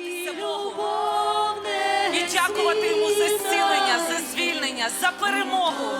боятися Богу і дякувати йому за зцілення, за звільнення, за перемогу.